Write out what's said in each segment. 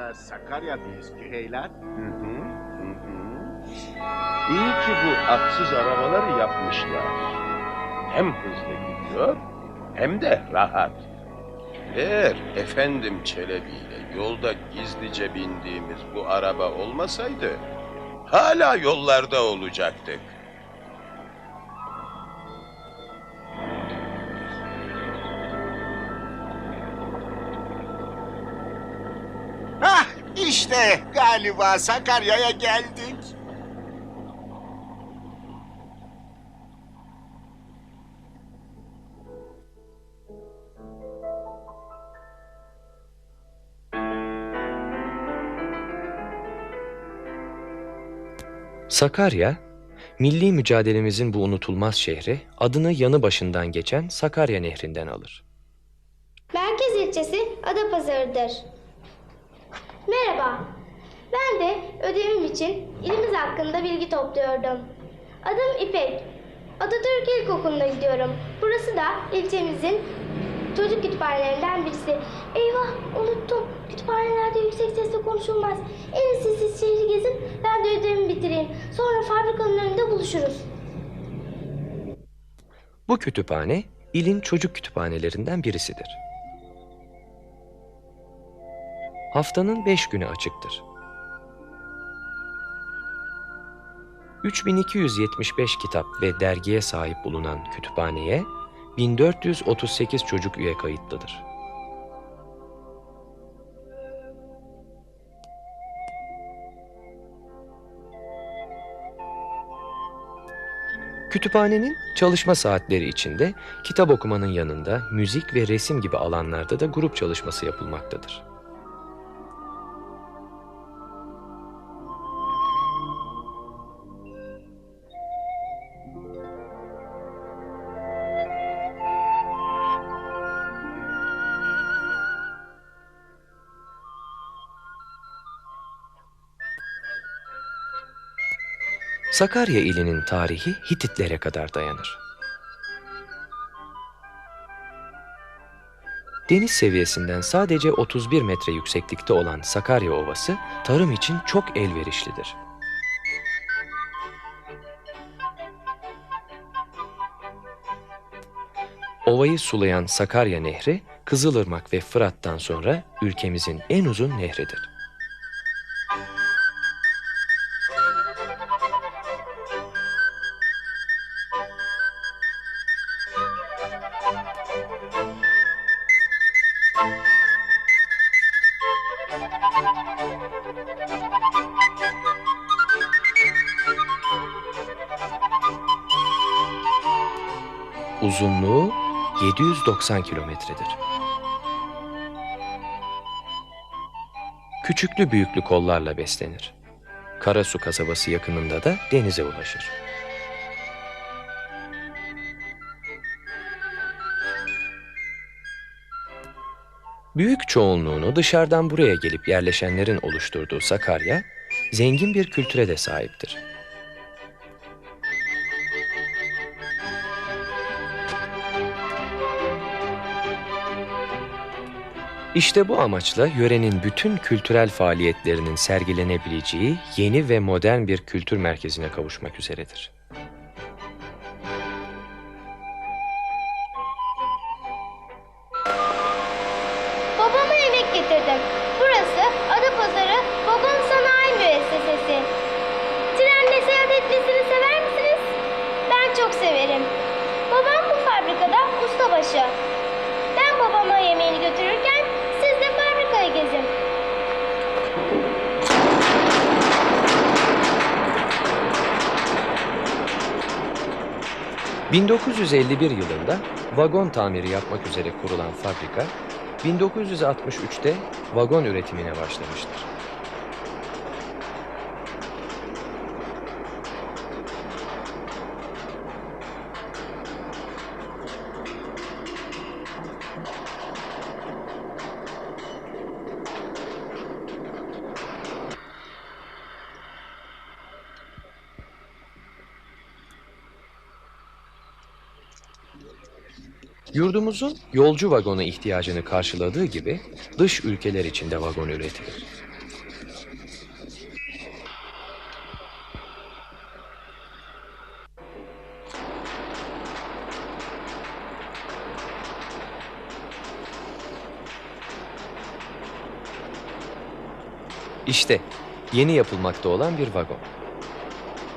sonra Sakarya'dayız Küheylan. Hı hı, hı hı. İyi ki bu atsız arabaları yapmışlar. Hem hızlı gidiyor hem de rahat. Eğer efendim Çelebi ile yolda gizlice bindiğimiz bu araba olmasaydı hala yollarda olacaktık. Galiba Sakarya'ya geldik. Sakarya, milli mücadelemizin bu unutulmaz şehri adını yanı başından geçen Sakarya Nehri'nden alır. Merkez ilçesi Adapazarı'dır. Merhaba. Ben de ödevim için ilimiz hakkında bilgi topluyordum. Adım İpek. Atatürk İlkokulu'na gidiyorum. Burası da ilçemizin çocuk kütüphanelerinden birisi. Eyvah unuttum. Kütüphanelerde yüksek sesle konuşulmaz. En iyisi siz şehri gezin. Ben de ödevimi bitireyim. Sonra fabrikanın önünde buluşuruz. Bu kütüphane ilin çocuk kütüphanelerinden birisidir. Haftanın beş günü açıktır. 3275 kitap ve dergiye sahip bulunan kütüphaneye 1438 çocuk üye kayıtlıdır. Kütüphanenin çalışma saatleri içinde kitap okumanın yanında müzik ve resim gibi alanlarda da grup çalışması yapılmaktadır. Sakarya ilinin tarihi Hititlere kadar dayanır. Deniz seviyesinden sadece 31 metre yükseklikte olan Sakarya Ovası tarım için çok elverişlidir. Ovayı sulayan Sakarya Nehri, Kızılırmak ve Fırat'tan sonra ülkemizin en uzun nehridir. 790 kilometredir. Küçüklü büyüklü kollarla beslenir. Karasu kasabası yakınında da denize ulaşır. Büyük çoğunluğunu dışarıdan buraya gelip yerleşenlerin oluşturduğu Sakarya, zengin bir kültüre de sahiptir. İşte bu amaçla yörenin bütün kültürel faaliyetlerinin sergilenebileceği yeni ve modern bir kültür merkezine kavuşmak üzeredir. ...1951 yılında vagon tamiri yapmak üzere kurulan fabrika... ...1963'te vagon üretimine başlamıştır. Yurdumuzun yolcu vagonu ihtiyacını karşıladığı gibi dış ülkeler için de vagon üretilir. İşte yeni yapılmakta olan bir vagon.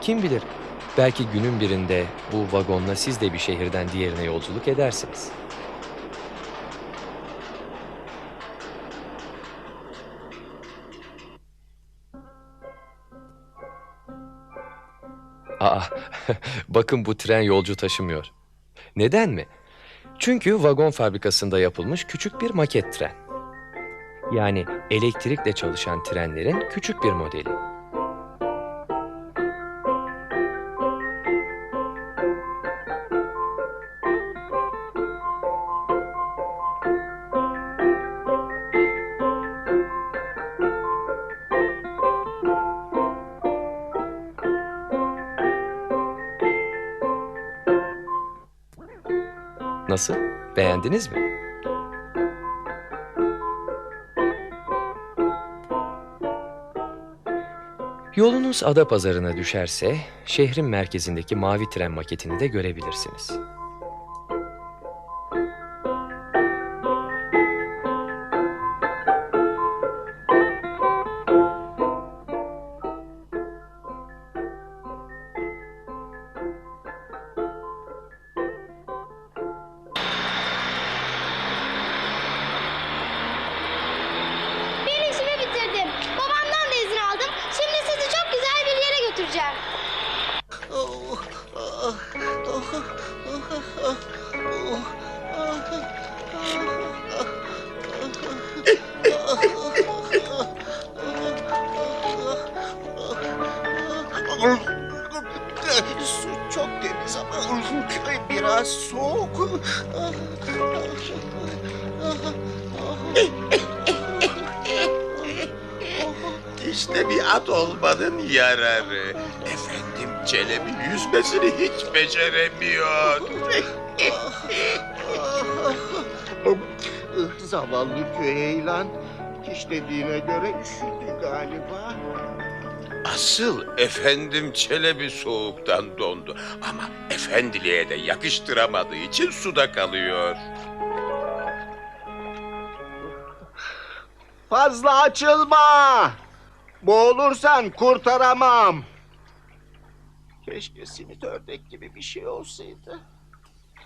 Kim bilir belki günün birinde bu vagonla siz de bir şehirden diğerine yolculuk edersiniz. Aa, bakın bu tren yolcu taşımıyor. Neden mi? Çünkü vagon fabrikasında yapılmış küçük bir maket tren. Yani elektrikle çalışan trenlerin küçük bir modeli. Nasıl? Beğendiniz mi? Yolunuz Adapazarı'na düşerse şehrin merkezindeki mavi tren maketini de görebilirsiniz. Olmanın yararı. Efendim Çelebi yüzmesini hiç beceremiyor. Zavallı Küheylan. İşlediğine göre üşüdü galiba. Asıl efendim Çelebi soğuktan dondu. Ama efendiliğe de yakıştıramadığı için suda kalıyor. Fazla açılma. Boğulursan kurtaramam. Keşke simit ördek gibi bir şey olsaydı.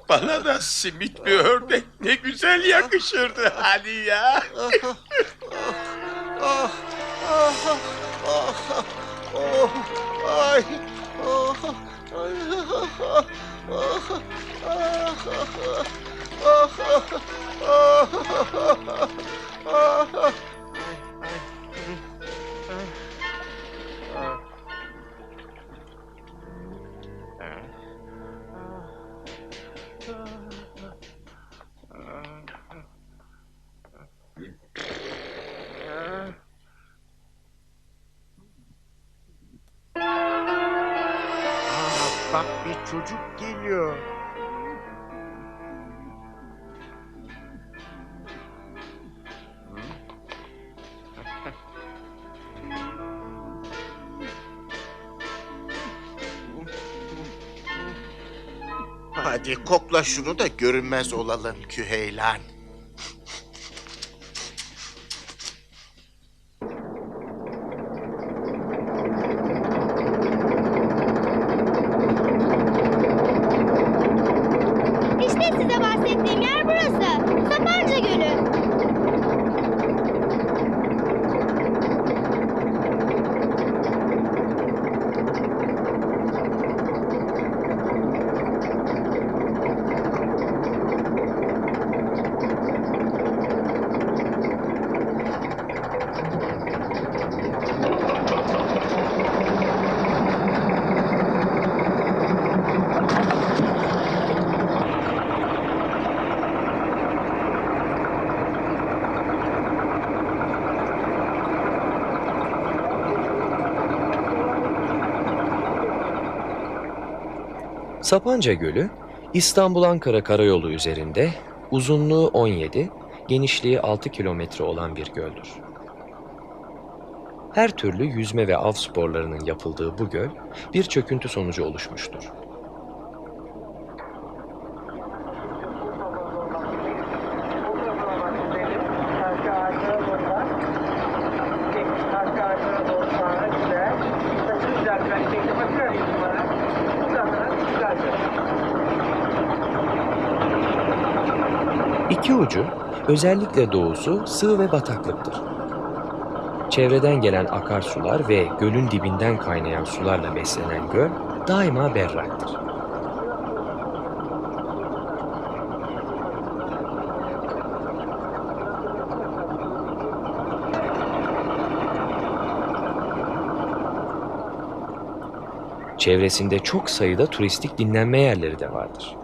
Bana da simit bir ördek ne güzel yakışırdı hani ya. Ah, ah, ah, oh, ay, oh, ay, ah, ah, ah, ah, Çocuk geliyor. Hadi kokla şunu da görünmez olalım küheylan. Sapanca Gölü, İstanbul-Ankara Karayolu üzerinde uzunluğu 17, genişliği 6 kilometre olan bir göldür. Her türlü yüzme ve av sporlarının yapıldığı bu göl, bir çöküntü sonucu oluşmuştur. İki ucu, özellikle doğusu sığ ve bataklıktır. Çevreden gelen akarsular ve gölün dibinden kaynayan sularla beslenen göl daima berraktır. Çevresinde çok sayıda turistik dinlenme yerleri de vardır.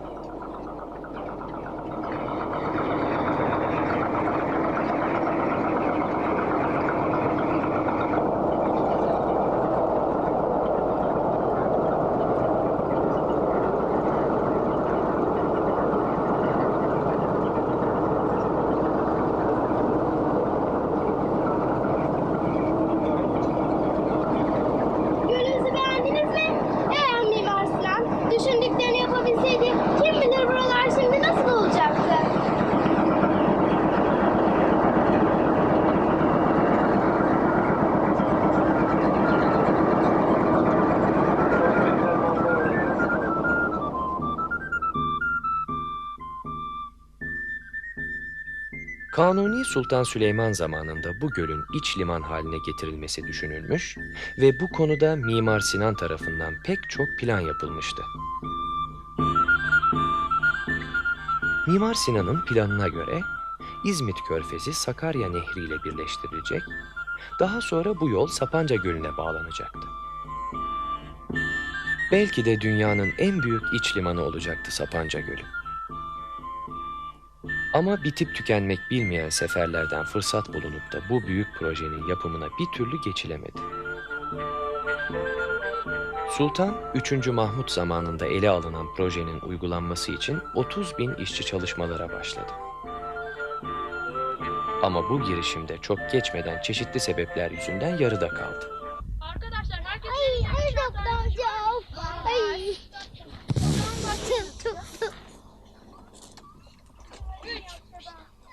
Kanuni Sultan Süleyman zamanında bu gölün iç liman haline getirilmesi düşünülmüş ve bu konuda Mimar Sinan tarafından pek çok plan yapılmıştı. Mimar Sinan'ın planına göre İzmit Körfezi Sakarya Nehri ile birleştirilecek, daha sonra bu yol Sapanca Gölü'ne bağlanacaktı. Belki de dünyanın en büyük iç limanı olacaktı Sapanca Gölü. Ama bitip tükenmek bilmeyen seferlerden fırsat bulunup da bu büyük projenin yapımına bir türlü geçilemedi. Sultan 3. Mahmut zamanında ele alınan projenin uygulanması için 30 bin işçi çalışmalara başladı. Ama bu girişimde çok geçmeden çeşitli sebepler yüzünden yarıda kaldı. Arkadaşlar herkes Ay, ay doktor amca. Ay.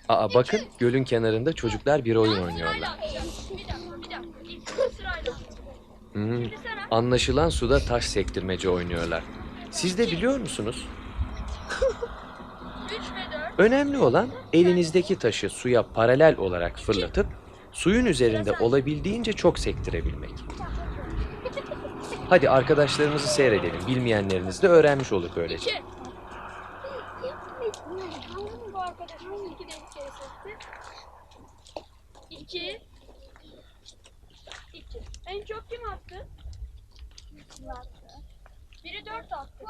Aa bakın gölün kenarında çocuklar bir oyun oynuyorlar. Hmm, anlaşılan suda taş sektirmece oynuyorlar. Siz de biliyor musunuz? 3 ve 4. Önemli olan elinizdeki taşı suya paralel olarak fırlatıp suyun üzerinde olabildiğince çok sektirebilmek. Hadi arkadaşlarımızı seyredelim. Bilmeyenleriniz de öğrenmiş olur böylece. 2. Bu arkadaşımız 2 de ilk kere sekti. 2. 2. En çok kim attı? Biri 4 attı.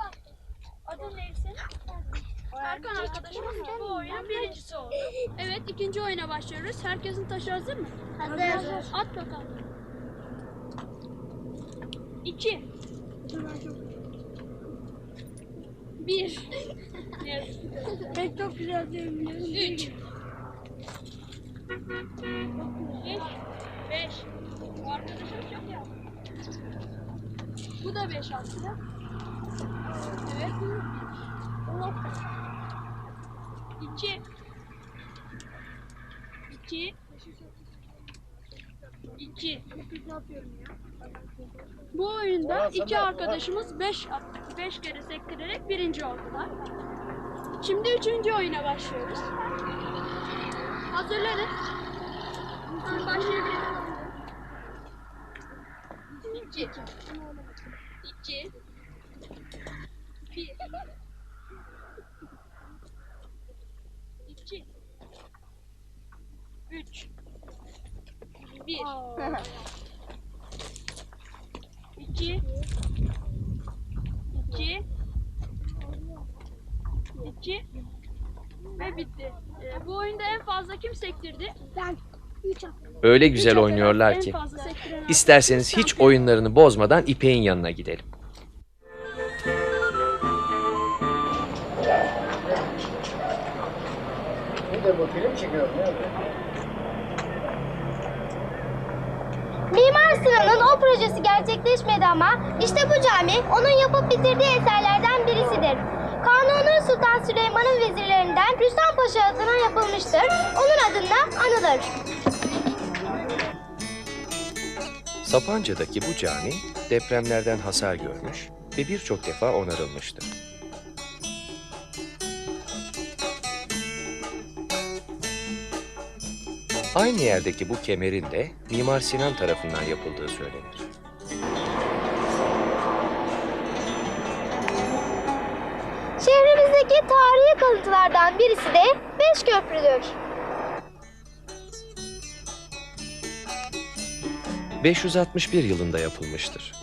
Adın neyse? Erkan arkadaşımız bu oyunun birincisi oldu. Evet ikinci oyuna başlıyoruz. Herkesin taşı hazır mı? Hazır. At bakalım. 2 1 Ben çok güzel diyebiliyorum. 3 5 Bu arkadaşım çok ya. Bu da 5 attı. Evet. İki. İki. İki. Bu oyunda iki arkadaşımız beş, beş kere sektirerek birinci oldular. Şimdi üçüncü oyuna başlıyoruz. Hazırlanın. Tamam, başlayabiliriz. İki. İki. Bir. İki. Üç. Bir. İki. İki. İki. Ve bitti. Ee, bu oyunda en fazla kim sektirdi? Ben. Öyle güzel Üç oynuyorlar ki. İsterseniz hiç oyunlarını bozmadan İpek'in yanına gidelim. Bir de bu film çekiyorum ya. Sinan'ın o projesi gerçekleşmedi ama işte bu cami onun yapıp bitirdiği eserlerden birisidir. Kanuni Sultan Süleyman'ın vezirlerinden Rüstem Paşa adına yapılmıştır. Onun adında anılır. Sapanca'daki bu cami depremlerden hasar görmüş ve birçok defa onarılmıştır. Aynı yerdeki bu kemerin de Mimar Sinan tarafından yapıldığı söylenir. Şehrimizdeki tarihi kalıntılardan birisi de Beşköprü'dür. 561 yılında yapılmıştır.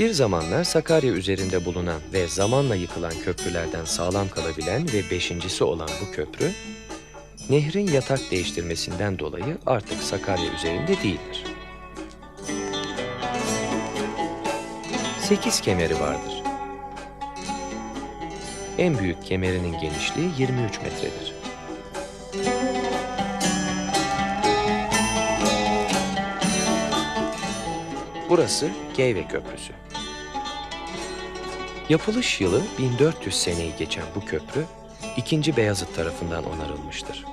Bir zamanlar Sakarya üzerinde bulunan ve zamanla yıkılan köprülerden sağlam kalabilen ve beşincisi olan bu köprü, nehrin yatak değiştirmesinden dolayı artık Sakarya üzerinde değildir. Sekiz kemeri vardır. En büyük kemerinin genişliği 23 metredir. Burası Geyve Köprüsü. Yapılış yılı 1400 seneyi geçen bu köprü, 2. Beyazıt tarafından onarılmıştır.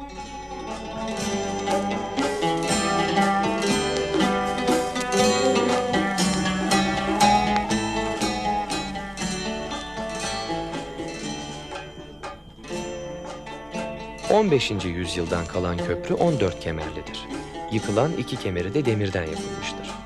...15. yüzyıldan kalan köprü 14 kemerlidir. Yıkılan iki kemeri de demirden yapılmıştır.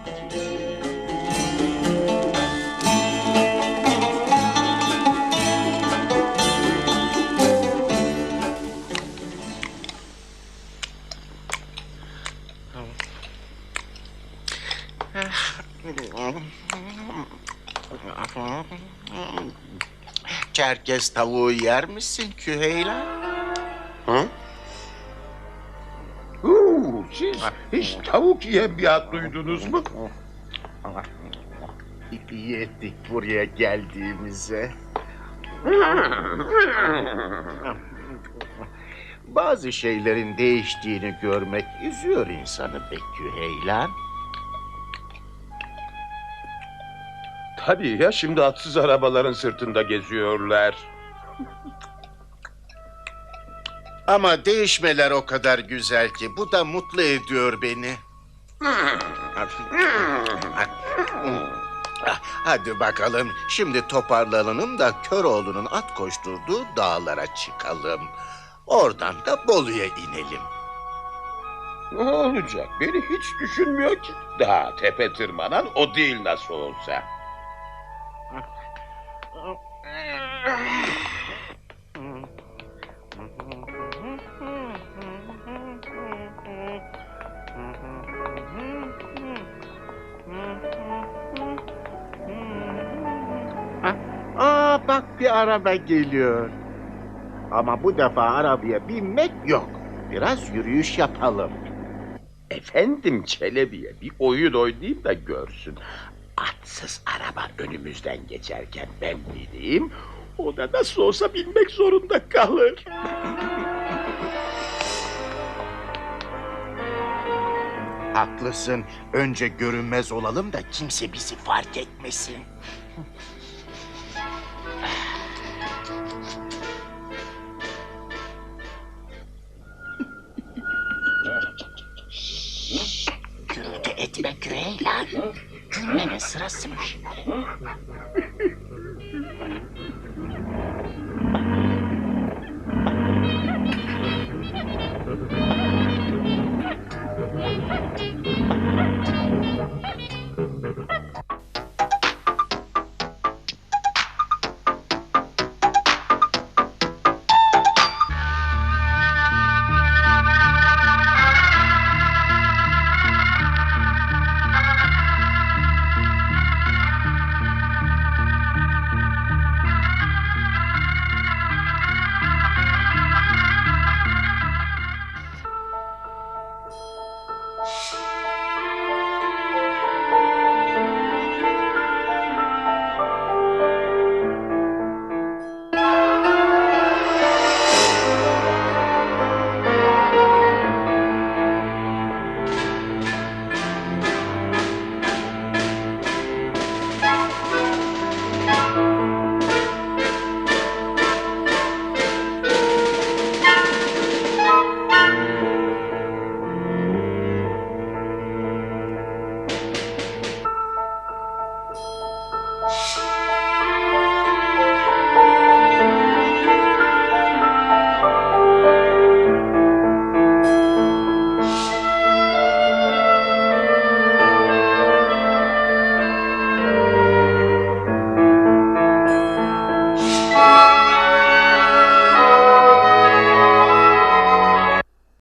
Çerkez tavuğu yer misin Küheyla? Hı? Huu, siz hiç tavuk yiyen bir at duydunuz mu? İyi ettik buraya geldiğimize. Bazı şeylerin değiştiğini görmek üzüyor insanı be Küheylan. Tabii ya şimdi atsız arabaların sırtında geziyorlar. Ama değişmeler o kadar güzel ki bu da mutlu ediyor beni. Hadi bakalım şimdi toparlanalım da Köroğlu'nun at koşturduğu dağlara çıkalım. Oradan da Bolu'ya inelim. Ne olacak? Beni hiç düşünmüyor ki. Daha tepe tırmanan o değil nasıl olsa. Aa bak bir araba geliyor. Ama bu defa arabaya binmek yok. Biraz yürüyüş yapalım. Efendim Çelebi'ye bir oyun oynayayım da görsün. Atsız araba önümüzden geçerken ben bineyim. O da nasıl olsa bilmek zorunda kalır. Haklısın. Önce görünmez olalım da kimse bizi fark etmesin. Gürültü etme Greylan. Gülmenin sırası mı?